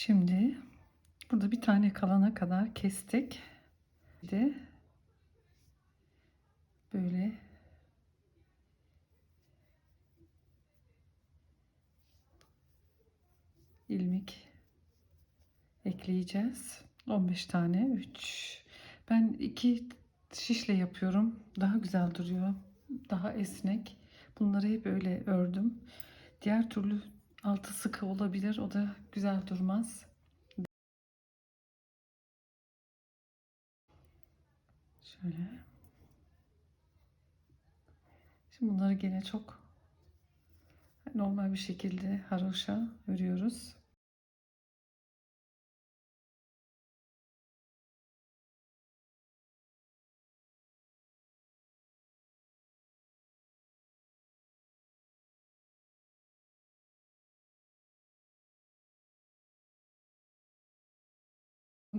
Şimdi burada bir tane kalana kadar kestik. Bir de böyle ilmek ekleyeceğiz. 15 tane 3. Ben iki şişle yapıyorum. Daha güzel duruyor. Daha esnek. Bunları hep öyle ördüm. Diğer türlü altı sıkı olabilir. O da güzel durmaz. Şöyle. Şimdi bunları gene çok normal bir şekilde haroşa örüyoruz.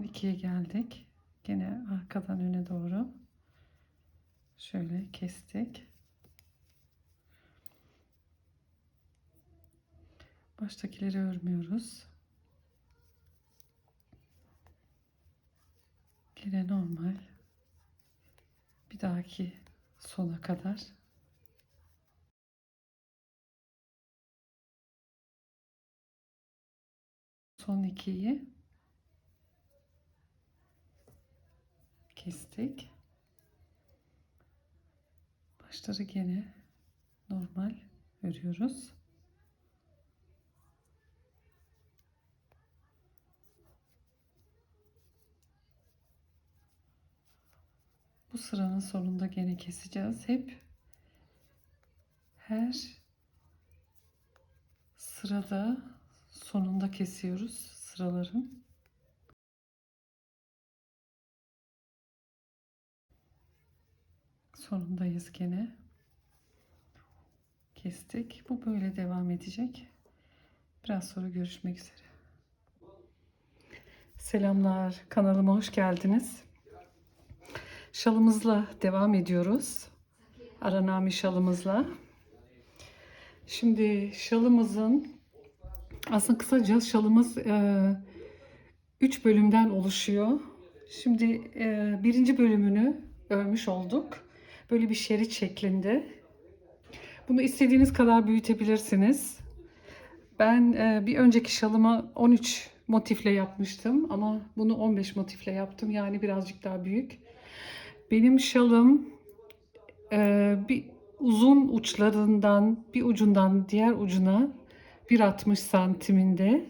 İkiye geldik. Gene arkadan öne doğru şöyle kestik. Baştakileri örmüyoruz. Gene normal. Bir dahaki sona kadar son ikiyi kestik. Başları gene normal örüyoruz. Bu sıranın sonunda gene keseceğiz. Hep her sırada sonunda kesiyoruz sıraların. Sonundayız gene. Kestik. Bu böyle devam edecek. Biraz sonra görüşmek üzere. Selamlar. Kanalıma hoş geldiniz. Şalımızla devam ediyoruz. Aranami şalımızla. Şimdi şalımızın aslında kısaca şalımız 3 bölümden oluşuyor. Şimdi e, birinci bölümünü örmüş olduk. Böyle bir şerit şeklinde. Bunu istediğiniz kadar büyütebilirsiniz. Ben e, bir önceki şalımı 13 motifle yapmıştım ama bunu 15 motifle yaptım. Yani birazcık daha büyük. Benim şalım e, bir uzun uçlarından bir ucundan diğer ucuna 1.60 santiminde.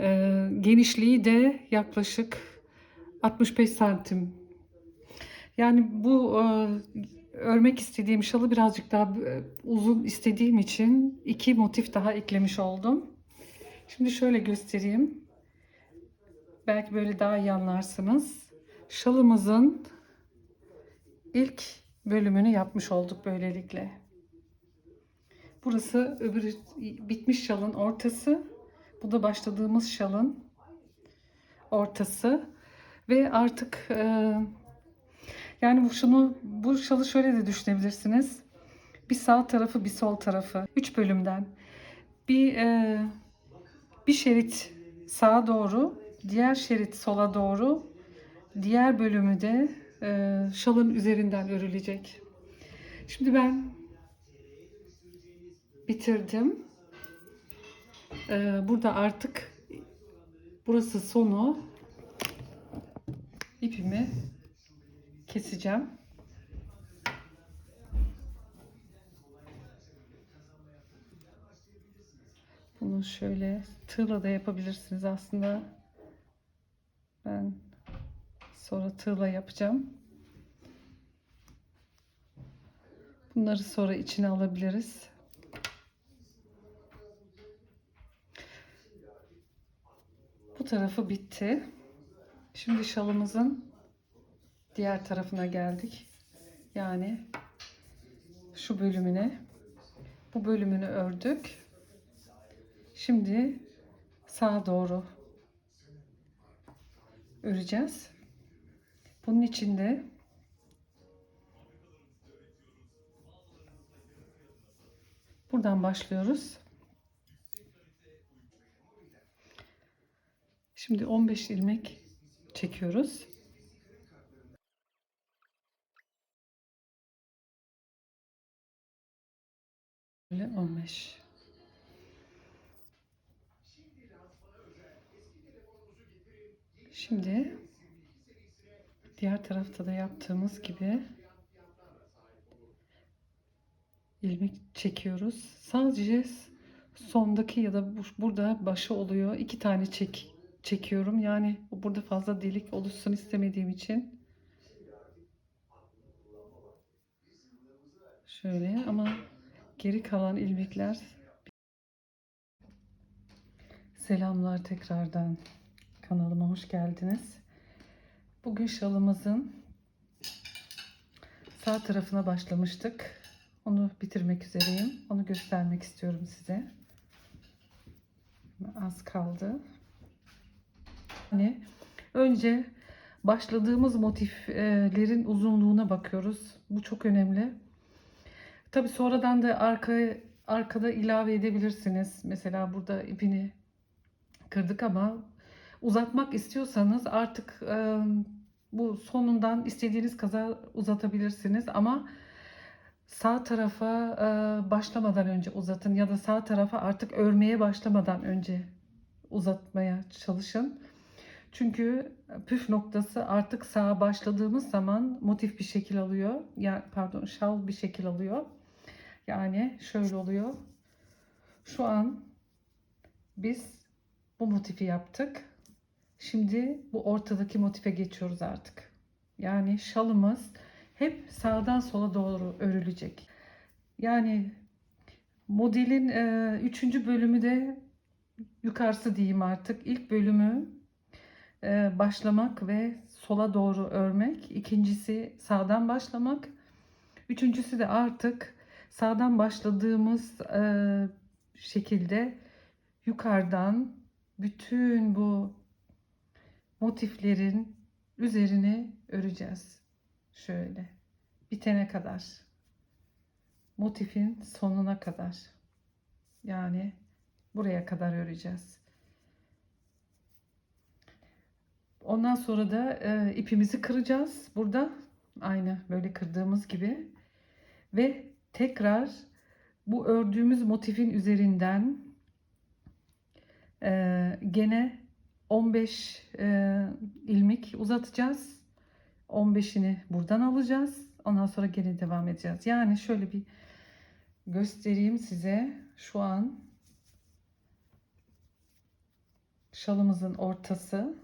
E, genişliği de yaklaşık 65 santim. Yani bu e, örmek istediğim şalı birazcık daha e, uzun istediğim için iki motif daha eklemiş oldum. Şimdi şöyle göstereyim. Belki böyle daha iyi anlarsınız. Şalımızın ilk bölümünü yapmış olduk böylelikle. Burası öbür bitmiş şalın ortası. Bu da başladığımız şalın ortası. Ve artık e, yani bu şunu bu şalı şöyle de düşünebilirsiniz. Bir sağ tarafı bir sol tarafı. Üç bölümden. Bir e, bir şerit sağa doğru, diğer şerit sola doğru, diğer bölümü de e, şalın üzerinden örülecek. Şimdi ben bitirdim. E, burada artık burası sonu. İpimi keseceğim. Bunu şöyle tığla da yapabilirsiniz aslında. Ben sonra tığla yapacağım. Bunları sonra içine alabiliriz. Bu tarafı bitti. Şimdi şalımızın diğer tarafına geldik. Yani şu bölümüne. Bu bölümünü ördük. Şimdi sağa doğru öreceğiz. Bunun için de buradan başlıyoruz. Şimdi 15 ilmek çekiyoruz. 15. Şimdi diğer tarafta da yaptığımız gibi ilmek çekiyoruz. Sadece sondaki ya da bu- burada başı oluyor. İki tane çek çekiyorum. Yani burada fazla delik oluşsun istemediğim için. Şöyle ama geri kalan ilmekler Selamlar tekrardan kanalıma hoş geldiniz. Bugün şalımızın sağ tarafına başlamıştık. Onu bitirmek üzereyim. Onu göstermek istiyorum size. Az kaldı. Hani önce başladığımız motiflerin uzunluğuna bakıyoruz. Bu çok önemli. Tabi sonradan da arka, arkada ilave edebilirsiniz. Mesela burada ipini kırdık ama uzatmak istiyorsanız artık e, bu sonundan istediğiniz kadar uzatabilirsiniz ama sağ tarafa e, başlamadan önce uzatın ya da sağ tarafa artık örmeye başlamadan önce uzatmaya çalışın. Çünkü püf noktası artık sağa başladığımız zaman motif bir şekil alıyor. Ya pardon, şal bir şekil alıyor. Yani şöyle oluyor. Şu an biz bu motifi yaptık. Şimdi bu ortadaki motife geçiyoruz artık. Yani şalımız hep sağdan sola doğru örülecek. Yani modelin e, üçüncü bölümü de yukarısı diyeyim artık. İlk bölümü e, başlamak ve sola doğru örmek. İkincisi sağdan başlamak. Üçüncüsü de artık sağdan başladığımız e, şekilde yukarıdan bütün bu motiflerin üzerine öreceğiz. Şöyle bitene kadar. Motifin sonuna kadar. Yani buraya kadar öreceğiz. Ondan sonra da e, ipimizi kıracağız burada. Aynı böyle kırdığımız gibi. Ve tekrar bu ördüğümüz motifin üzerinden e, gene 15 e, ilmek uzatacağız. 15'ini buradan alacağız. Ondan sonra gene devam edeceğiz. Yani şöyle bir göstereyim size. Şu an şalımızın ortası.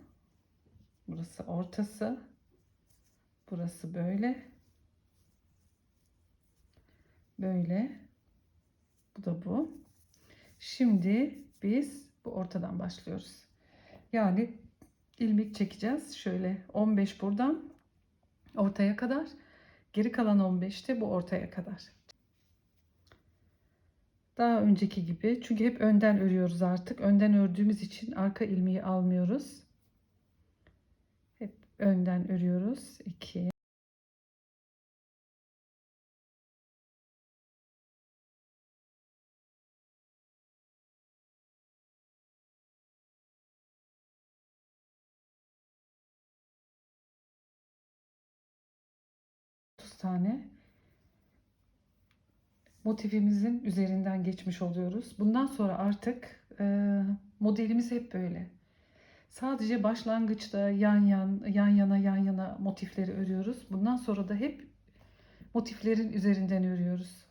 Burası ortası. Burası böyle. Böyle. Bu da bu. Şimdi biz bu ortadan başlıyoruz. Yani ilmek çekeceğiz. Şöyle 15 buradan ortaya kadar. Geri kalan 15 de bu ortaya kadar. Daha önceki gibi. Çünkü hep önden örüyoruz artık. Önden ördüğümüz için arka ilmeği almıyoruz. Hep önden örüyoruz. 2 tane motifimizin üzerinden geçmiş oluyoruz. Bundan sonra artık e, modelimiz hep böyle. Sadece başlangıçta yan yan yan yana yan yana motifleri örüyoruz. Bundan sonra da hep motiflerin üzerinden örüyoruz.